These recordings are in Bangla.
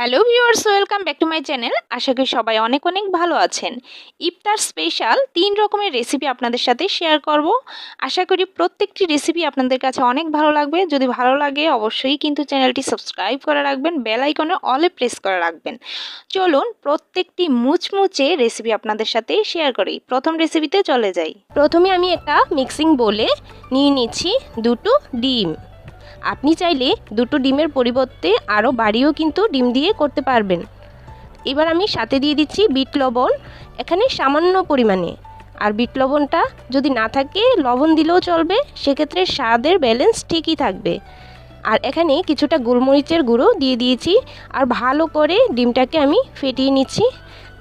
Hello viewers welcome back to my channel আশা করি সবাই অনেক অনেক ভালো আছেন। ইফতার স্পেশাল তিন রকমের রেসিপি আপনাদের সাথে শেয়ার করব। আশা করি প্রত্যেকটি রেসিপি আপনাদের কাছে অনেক ভালো লাগবে। যদি ভালো লাগে, অবশ্যই কিন্তু চ্যানেলটি সাবস্ক্রাইব করে রাখবেন বেল আইকনে অলে প্রেস করে রাখবেন। চলুন প্রত্যেকটি মুচমুচে রেসিপি আপনাদের সাথে শেয়ার করি। প্রথম রেসিপিতে চলে যাই। প্রথমে আমি একটা মিক্সিং বলে নিয়ে নিচ্ছি দুটো ডিম। আপনি চাইলে দুটো ডিমের পরিবর্তে আরও বাড়িও কিন্তু ডিম দিয়ে করতে পারবেন। এবার আমি সাথে দিয়ে দিচ্ছি বিট লবণ, এখানে সামান্য পরিমাণে। আর বিট লবণটা যদি না থাকে, লবণ দিলেও চলবে, সেক্ষেত্রে স্বাদের ব্যালেন্স ঠিকই থাকবে। আর এখানে কিছুটা গোলমরিচের গুঁড়ো দিয়ে দিয়েছি। আর ভালো করে ডিমটাকে আমি ফেটিয়ে নিচ্ছি।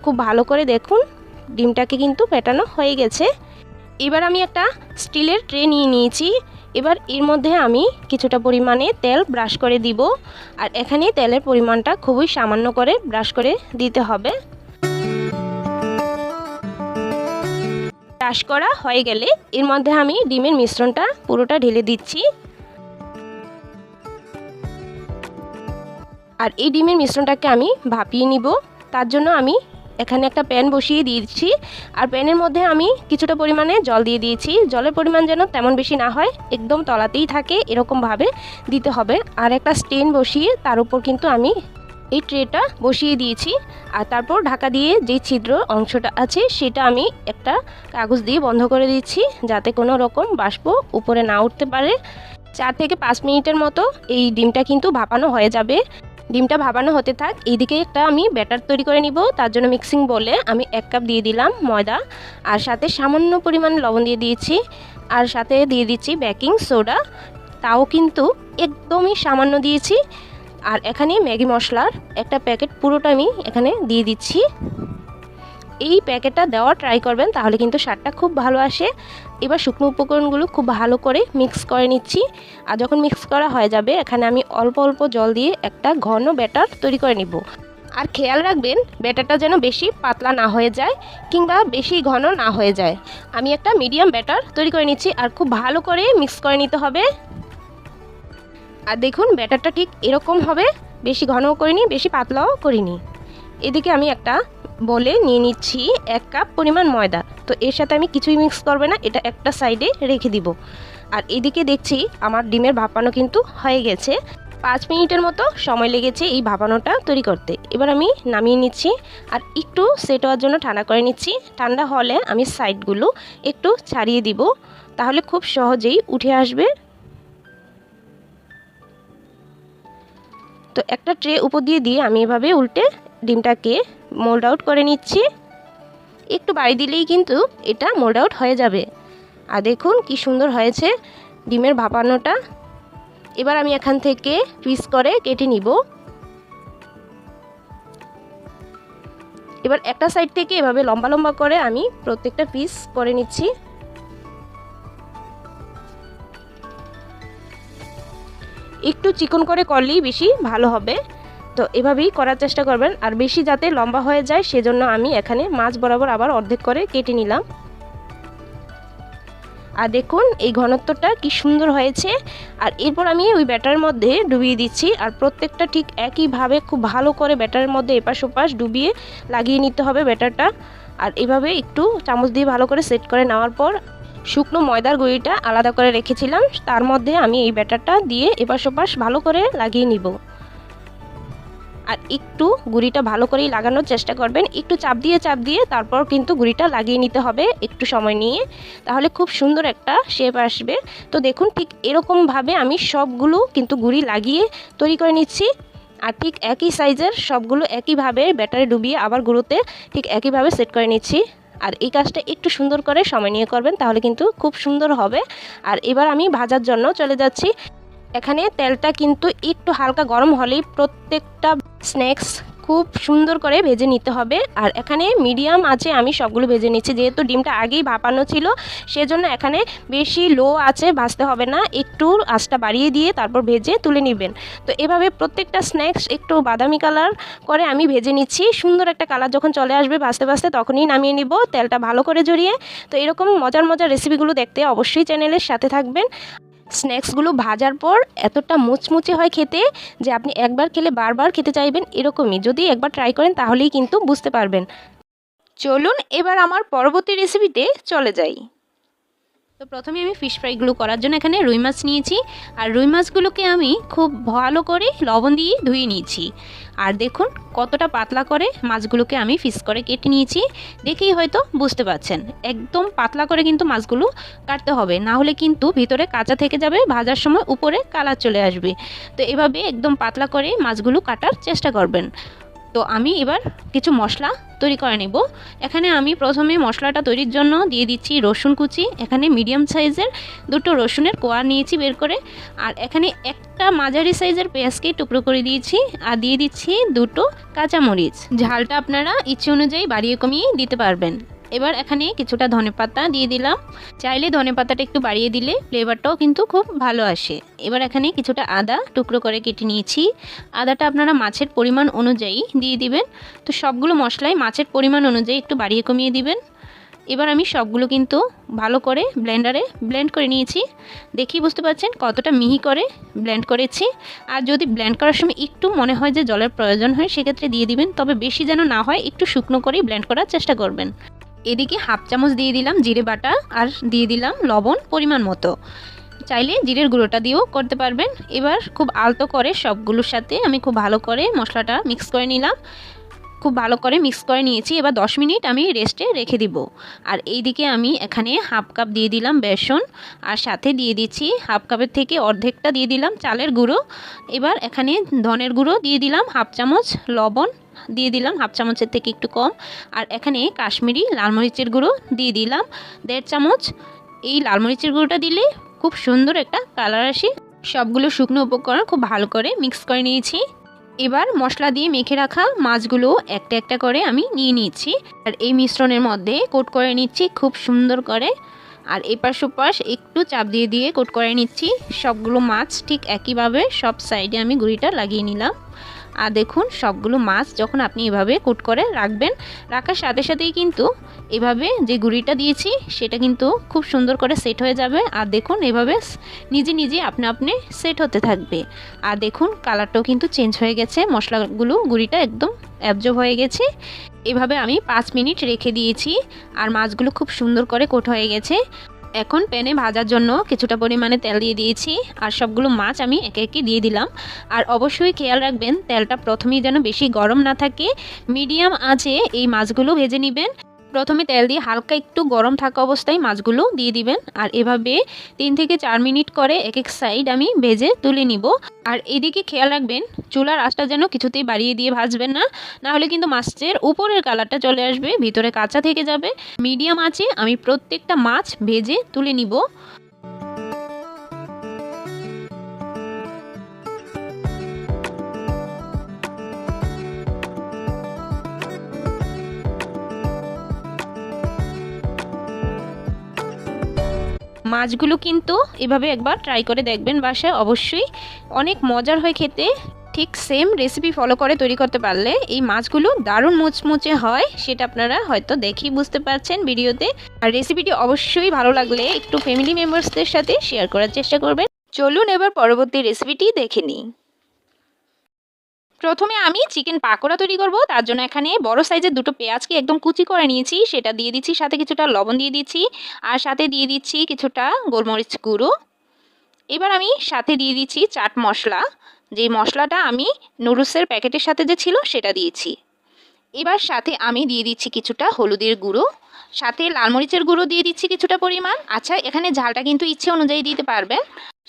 খুব ভালো করে দেখুন, ডিমটাকে কিন্তু ফেটানো হয়ে গেছে। এবার আমি একটা স্টিলের ট্রে নিয়ে নিয়েছি। এবার এর মধ্যে আমি কিছুটা পরিমাণে তেল ব্রাশ করে দিব। আর এখানে তেলের পরিমাণটা খুবই সামান্য করে ব্রাশ করে দিতে হবে। ব্রাশ করা হয়ে গেলে এর মধ্যে আমি ডিমের মিশ্রণটা পুরোটা ঢেলে দিচ্ছি। আর এই ডিমের মিশ্রণটাকে আমি ভাপিয়ে নিব। তার জন্য আমি এখানে একটা প্যান বসিয়ে দিয়েছি। আর প্যানের মধ্যে আমি কিছুটা পরিমাণে জল দিয়ে দিয়েছি। জলের পরিমাণ যেন তেমন বেশি না হয়, একদম তলাতেই থাকে, এরকমভাবে দিতে হবে। আর একটা স্টেন বসিয়ে তার উপর কিন্তু আমি এই ট্রেটা বসিয়ে দিয়েছি। আর তারপর ঢাকা দিয়ে যে ছিদ্র অংশটা আছে, সেটা আমি একটা কাগজ দিয়ে বন্ধ করে দিচ্ছি যাতে কোনো রকম বাষ্প উপরে না উঠতে পারে। চার থেকে পাঁচ মিনিটের মতো এই ডিমটা কিন্তু ভাপানো হয়ে যাবে। ডিমটা ভাবানো হতে থাক, এইদিকে একটা আমি ব্যাটার তৈরি করে নিব, তার জন্য মিক্সিং বলে আমি এক কাপ দিয়ে দিলাম ময়দা, আর সাথে সামান্য পরিমাণ লবণ দিয়ে দিয়েছি, আর সাথে দিয়ে দিচ্ছি বেকিং সোডা তাও কিন্তু একদমই সামান্য দিয়েছি, আর এখানে ম্যাগি মশলার একটা প্যাকেট পুরোটা আমি এখানে দিয়ে দিচ্ছি। এই প্যাকেটটা দেওয়া ট্রাই করবেন, তাহলে কিন্তু স্বাদটা খুব ভালো আসে। এবার শুকনো উপকরণগুলো খুব ভালো করে মিক্স করে নিচ্ছি। আর যখন মিক্স করা হয়ে যাবে, এখানে আমি অল্প অল্প জল দিয়ে একটা ঘন ব্যাটার তৈরি করে নিব। আর খেয়াল রাখবেন, ব্যাটারটা যেন বেশি পাতলা না হয়ে যায় কিংবা বেশি ঘন না হয়ে যায়। আমি একটা মিডিয়াম ব্যাটার তৈরি করে নিচ্ছি, আর খুব ভালো করে মিক্স করে নিতে হবে। আর দেখুন, ব্যাটারটা ঠিক এরকম হবে, বেশি ঘনও করিনি, বেশি পাতলাও করিনি। এদিকে আমি একটা বলে নিয়ে নিচ্ছি এক কাপ পরিমাণ ময়দা। তো এর সাথে আমি কিছুই মিক্স করবে না, এটা একটা সাইডে রেখে দিব। আর এদিকে দেখছি আমার ডিমের ভাপানো কিন্তু হয়ে গেছে। পাঁচ মিনিটের মতো সময় লেগেছে এই ভাপানোটা তৈরি করতে। এবার আমি নামিয়ে নিচ্ছি আর একটু সেট হওয়ার জন্য ঠান্ডা করে নিচ্ছি। ঠান্ডা হলে আমি সাইডগুলো একটু ছাড়িয়ে দিব। তাহলে খুব সহজেই উঠে আসবে। তো একটা ট্রে উপর দিয়ে দিয়ে আমি এভাবে উল্টে ডিমটাকে মোল্ড আউট করে নিচ্ছি। একটু বাড়ি দিলেই কিন্তু এটা মোল্ড আউট হয়ে যাবে। আর দেখুন কি সুন্দর হয়েছে ডিমের ভাপানোটা। এবার আমি এখান থেকে পিস করে কেটে নিব। এবার একটা সাইড থেকে এভাবে লম্বা লম্বা করে আমি প্রত্যেকটা পিস করে নিচ্ছি। একটু চিকন করে করলেই বেশি ভালো হবে। তো এভাবেই করার চেষ্টা করবেন। আর বেশি যাতে লম্বা হয়ে যায়, সেজন্য আমি এখানে মাছ বরাবর আবার অর্ধেক করে কেটে নিলাম। আর দেখুন, এই ঘনত্বটা কি সুন্দর হয়েছে। আর এরপর আমি ওই ব্যাটারের মধ্যে ডুবিয়ে দিচ্ছি। আর প্রত্যেকটা ঠিক একইভাবে খুব ভালো করে ব্যাটারের মধ্যে এপাশ ওপাশ ডুবিয়ে লাগিয়ে নিতে হবে ব্যাটারটা। আর এভাবে একটু চামচ দিয়ে ভালো করে সেট করে নেওয়ার পর শুকনো ময়দার গুঁড়িটা আলাদা করে রেখেছিলাম। তার মধ্যে আমি এই ব্যাটারটা দিয়ে এপাশ ওপাশ ভালো করে লাগিয়ে নিব। আর একটু গুঁড়িটা ভালো করেই লাগানোর চেষ্টা করবেন। একটু চাপ দিয়ে চাপ দিয়ে তারপর কিন্তু গুঁড়িটা লাগিয়ে নিতে হবে একটু সময় নিয়ে। তাহলে খুব সুন্দর একটা শেপ আসবে। তো দেখুন ঠিক এরকমভাবে আমি সবগুলো কিন্তু গুঁড়ি লাগিয়ে তৈরি করে নিচ্ছি। আর ঠিক একই সাইজের সবগুলো একইভাবে ব্যাটারে ডুবিয়ে আবার গুঁড়োতে ঠিক একইভাবে সেট করে নিচ্ছি। আর এই কাজটা একটু সুন্দর করে সময় নিয়ে করবেন তাহলে কিন্তু খুব সুন্দর হবে। আর এবার আমি ভাজার জন্য চলে যাচ্ছি। এখানে তেলটা কিন্তু একটু হালকা গরম হলেই প্রত্যেকটা স্ন্যাক্স খুব সুন্দর করে ভেজে নিতে হবে। আর এখানে মিডিয়াম আছে, আমি সবগুলো ভেজে নিচ্ছি। যেহেতু ডিমটা আগেই ভাপানো ছিল, সেজন্য এখানে বেশি লো আছে, ভাজতে হবে না। একটু আঁচটা বাড়িয়ে দিয়ে তারপর ভেজে তুলে নেবেন। তো এভাবে প্রত্যেকটা স্ন্যাক্স একটু বাদামি কালার করে আমি ভেজে নিচ্ছি। সুন্দর একটা কালার যখন চলে আসবে ভাজতে ভাজতে, তখনই নামিয়ে নিব। তেলটা ভালো করে জড়িয়ে। তো এরকম মজার মজার রেসিপিগুলো দেখতে অবশ্যই চ্যানেলের সাথে থাকবেন। স্ন্যাক্সগুলো ভাজার পর এতটা মুচমুচে হয় খেতে যে আপনি একবার খেলে বারবার খেতে চাইবেন এরকমই। যদি একবার ট্রাই করেন তাহলেই কিন্তু বুঝতে পারবেন। চলুন এবার আমার পরবর্তী রেসিপিতে চলে যাই। তো প্রথমে আমি ফিশ ফ্রাইগুলো করার জন্য এখানে রুই মাছ নিয়েছি। আর রুই মাছগুলোকে আমি খুব ভালো করে লবণ দিয়ে ধুয়ে নিয়েছি। আর দেখুন কতটা পাতলা করে মাছগুলোকে আমি ফিস করে কেটে নিয়েছি। দেখেই হয়তো বুঝতে পারছেন, একদম পাতলা করে কিন্তু মাছগুলো কাটতে হবে। না হলে কিন্তু ভিতরে কাঁচা থেকে যাবে, ভাজার সময় উপরে কালার চলে আসবে। তো এভাবে একদম পাতলা করে মাছগুলো কাটার চেষ্টা করবেন। তো আমি এবার কিছু মশলা তৈরি করে নেব। এখানে আমি প্রথমে মশলাটা তৈরির জন্য দিয়ে দিচ্ছি রসুন কুচি, এখানে মিডিয়াম সাইজের দুটো রসুনের কোয়া নিয়েছি বের করে, আর এখানে একটা মাঝারি সাইজের পেঁয়াজকে টুকরো করে দিয়েছি, আর দিয়ে দিচ্ছি দুটো কাঁচামরিচ। ঝালটা আপনারা ইচ্ছে অনুযায়ী বাড়িয়ে কমিয়ে দিতে পারবেন। এবার এখানে কিছুটা ধনেপাতা দিয়ে দিলাম। চাইলে ধনেপাতাটা একটু বাড়িয়ে দিলে ফ্লেভারটাও কিন্তু খুব ভালো আসে। এবার এখানে কিছুটা আদা টুকরো করে কেটে নিয়েছি। আদাটা আপনারা মাছের পরিমাণ অনুযায়ী দিয়ে দিবেন। তো সবগুলো মশলাই মাছের পরিমাণ অনুযায়ী একটু বাড়িয়ে কমিয়ে দিবেন। এবার আমি সবগুলো কিন্তু ভালো করে ব্লেন্ডারে ব্লেন্ড করে নিয়েছি। দেখি বুঝতে পারছেন কতটা মিহি করে ব্লেন্ড করেছি। আর যদি ব্লেন্ড করার সময় একটু মনে হয় যে জলের প্রয়োজন হয়, সেক্ষেত্রে দিয়ে দিবেন। তবে বেশি যেন না হয়, একটু শুকনো করেই ব্লেন্ড করার চেষ্টা করবেন। এদিকে হাফ চামচ দিয়ে দিলাম জিরে বাটা আর দিয়ে দিলাম লবণ পরিমাণ মতো। চাইলে জিরের গুঁড়োটা দিয়েও করতে পারবেন। এবার খুব আলতো করে সবগুলোর সাথে আমি খুব ভালো করে মশলাটা মিক্স করে নিলাম। খুব ভালো করে মিক্স করে নিয়েছি। এবার দশ মিনিট আমি রেস্টে রেখে দিব। আর এই দিকে আমি এখানে হাফ কাপ দিয়ে দিলাম বেসন। আর সাথে দিয়ে দিচ্ছি হাফ কাপের থেকে অর্ধেকটা দিয়ে দিলাম চালের গুঁড়ো। এবার এখানে ধনের গুঁড়ো দিয়ে দিলাম হাফ চামচ লবণ দিয়ে দিলাম হাফ চামচের থেকে একটু কম। আর এখানে কাশ্মীরি লাল মরিচের গুঁড়ো দিয়ে দিলাম। দেড় চামচ এই লাল মরিচের গুঁড়োটা দিলে খুব সুন্দর একটা কালার আসে। সবগুলো শুকনো উপকরণ খুব ভালো করে মিক্স করে নিয়েছি। এবার মশলা দিয়ে মেখে রাখা মাছগুলো একটা একটা করে আমি নিয়ে নিচ্ছি। আর এই মিশ্রণের মধ্যে কোট করে নিচ্ছি খুব সুন্দর করে। আর এপাশ ওপাশ একটু চাপ দিয়ে দিয়ে কোট করে নিচ্ছি। সবগুলো মাছ ঠিক একইভাবে সব সাইডে আমি গুঁড়িটা লাগিয়ে নিলাম। আর দেখুন, সবগুলো মাছ যখন আপনি এভাবে কুট করে রাখবেন, রাখার সাথে সাথেই কিন্তু এভাবে যে গুড়িটা দিয়েছি, সেটা কিন্তু খুব সুন্দর করে সেট হয়ে যাবে। আর দেখুন, এভাবে নিজে নিজে আপনি আপনি সেট হতে থাকবে। আর দেখুন, কালারটাও কিন্তু চেঞ্জ হয়ে গেছে। মশলাগুলো, গুঁড়িটা একদম অ্যাবজর্ব হয়ে গেছে। এভাবে আমি পাঁচ মিনিট রেখে দিয়েছি। আর মাছগুলো খুব সুন্দর করে কোট হয়ে গেছে। এখন প্যানে ভাজার জন্য কিছুটা পরিমাণে তেল দিয়ে দিয়েছি, আর সবগুলো মাছ আমি একে একে দিয়ে দিলাম। আর অবশ্যই খেয়াল রাখবেন, তেলটা প্রথমেই যেন বেশি গরম না থাকে, মিডিয়াম আঁচে এই মাছগুলো ভেজে নেবেন। প্রথমে তেল দিয়ে হালকা একটু গরম থাকা অবস্থায় মাছগুলো দিয়ে দিবেন। আর এভাবে তিন থেকে চার মিনিট করে এক এক সাইড আমি ভেজে তুলে নিব। আর এদিকে খেয়াল রাখবেন, চুলার আঁচটা যেন কিছুতেই বাড়িয়ে দিয়ে ভাজবেন না। না হলে কিন্তু মাছের উপরের কালারটা চলে আসবে, ভিতরে কাঁচা থেকে যাবে। মিডিয়াম আছে আমি প্রত্যেকটা মাছ ভেজে তুলে নিব। মাছগুলো কিন্তু এভাবে একবার ট্রাই করে দেখবেন বাসায়। অবশ্যই অনেক মজার হয় খেতে। ঠিক সেম রেসিপি ফলো করে তৈরি করতে পারলে এই মাছগুলো দারুণ মুচমুচে হয়, সেটা আপনারা হয়তো দেখেই বুঝতে পারছেন ভিডিওতে। আর রেসিপিটি অবশ্যই ভালো লাগলে একটু ফ্যামিলি মেম্বার্সদের সাথে শেয়ার করার চেষ্টা করবেন। চলুন এবার পরবর্তী রেসিপিটি দেখে নিই। প্রথমে আমি চিকেন পাকোড়া তৈরি করব, তার জন্য এখানে বড় সাইজের দুটো পেঁয়াজকে একদম কুচি করে নিয়েছি, সেটা দিয়ে দিচ্ছি, সাথে কিছুটা লবণ দিয়ে দিচ্ছি, আর সাথে দিয়ে দিচ্ছি কিছুটা গোলমরিচ গুঁড়ো। এবার আমি সাথে দিয়ে দিচ্ছি চাট মশলা, যে মশলাটা আমি নুডলসের প্যাকেটের সাথে যে ছিল সেটা দিয়েছি। এবার সাথে আমি দিয়ে দিচ্ছি কিছুটা হলুদের গুঁড়ো, সাথে লাল মরিচের গুঁড়ো দিয়ে দিচ্ছি কিছুটা পরিমাণ। আচ্ছা এখানে ঝালটা কিন্তু ইচ্ছে অনুযায়ী দিতে পারবেন।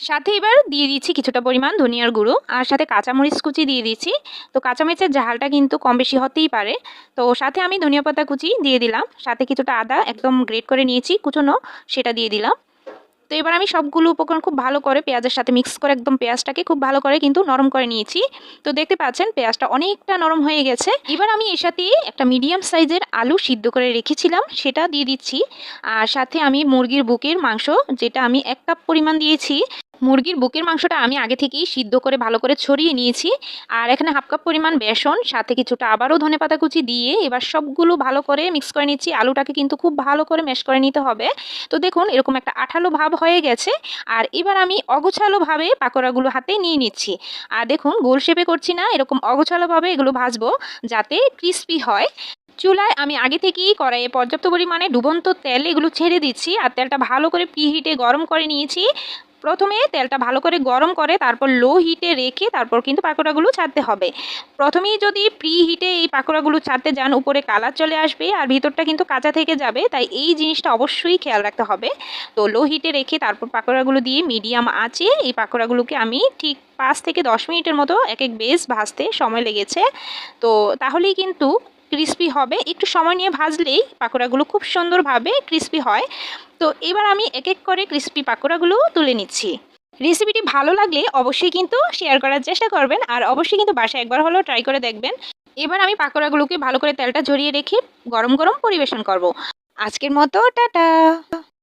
সাথে এবার দিয়ে দিচ্ছি কিছুটা পরিমাণ ধনিয়ার গুঁড়ো, আর সাথে কাঁচামরিচ কুচি দিয়ে দিচ্ছি। তো কাঁচামরিচের ঝালটা কিন্তু কম বেশি হতেই পারে। তো সাথে আমি ধনিয়া পাতা কুচি দিয়ে দিলাম, সাথে কিছুটা আদা একদম গ্রেট করে নিয়েছি, কুচোনো সেটা দিয়ে দিলাম। তো এবার আমি সবগুলো উপকরণ খুব ভালো করে পেঁয়াজের সাথে মিক্স করে একদম পেঁয়াজটাকে খুব ভালো করে কিন্তু নরম করে নিয়েছি। তো দেখতে পাচ্ছেন পেঁয়াজটা অনেকটা নরম হয়ে গেছে। এবার আমি এর সাথে একটা মিডিয়াম সাইজের আলু সিদ্ধ করে রেখেছিলাম, সেটা দিয়ে দিচ্ছি। আর সাথে আমি মুরগির বুকের মাংস, যেটা আমি এক কাপ পরিমাণ দিয়েছি। মুরগির বুকের মাংসটা আমি আগে থেকেই সিদ্ধ করে ভালো করে ছড়িয়ে নিয়েছি। আর এখানে হাফ কাপ পরিমাণ বেসন, সাথে কিছুটা আবারও ধনে পাতা কুচি দিয়ে এবার সবগুলো ভালো করে মিক্স করে নিচ্ছি। আলুটাকে কিন্তু খুব ভালো করে ম্যাশ করে নিতে হবে। তো দেখুন, এরকম একটা আঠালো ভাব হয়ে গেছে। আর এবার আমি অগোছালোভাবে পাকোড়াগুলো হাতে নিয়ে নিচ্ছি। আর দেখুন, গোল শেপে করছি না, এরকম অগোছালোভাবে এগুলো ভাজবো যাতে ক্রিস্পি হয়। চুলায় আমি আগে থেকেই কড়াইয়ে পর্যাপ্ত পরিমাণে ডুবন্ত তেল এগুলো ছেড়ে দিচ্ছি। আর তেলটা ভালো করে প্রিহিটে গরম করে নিয়েছি। প্রথমে তেলটা ভালো করে গরম করে তারপর লো হিটে রেখে তারপর কিন্তু পাকোড়াগুলো ছাড়তে হবে। প্রথমেই যদি প্রি হিটে এই পাকোড়াগুলো ছাড়তে যান, উপরে কালার চলে আসবে আর ভিতরটা কিন্তু কাঁচা থেকে যাবে, তাই এই জিনিসটা অবশ্যই খেয়াল রাখতে হবে। তো লো হিটে রেখে তারপর পাকোড়াগুলো দিয়ে মিডিয়াম আঁচে এই পাকোড়াগুলোকে আমি ঠিক পাঁচ থেকে দশ মিনিটের মতো এক এক বেশ ভাজতে সময় লেগেছে। তো তাহলেই কিন্তু ক্রিস্পি হবে। একটু সময় নিয়ে ভাজলেই পাকোড়াগুলো খুব সুন্দরভাবে ক্রিসপি হয়। তো এবার আমি এক এক করে ক্রিসপি পাকোড়াগুলো তুলে নিচ্ছি। রেসিপিটি ভালো লাগলে অবশ্যই কিন্তু শেয়ার করার চেষ্টা করবেন আর অবশ্যই কিন্তু বাসায় একবার হলেও ট্রাই করে দেখবেন। এবার আমি পাকোড়াগুলোকে ভালো করে তেলটা ঝরিয়ে রেখে গরম গরম পরিবেশন করব। আজকের মতো, টাটা!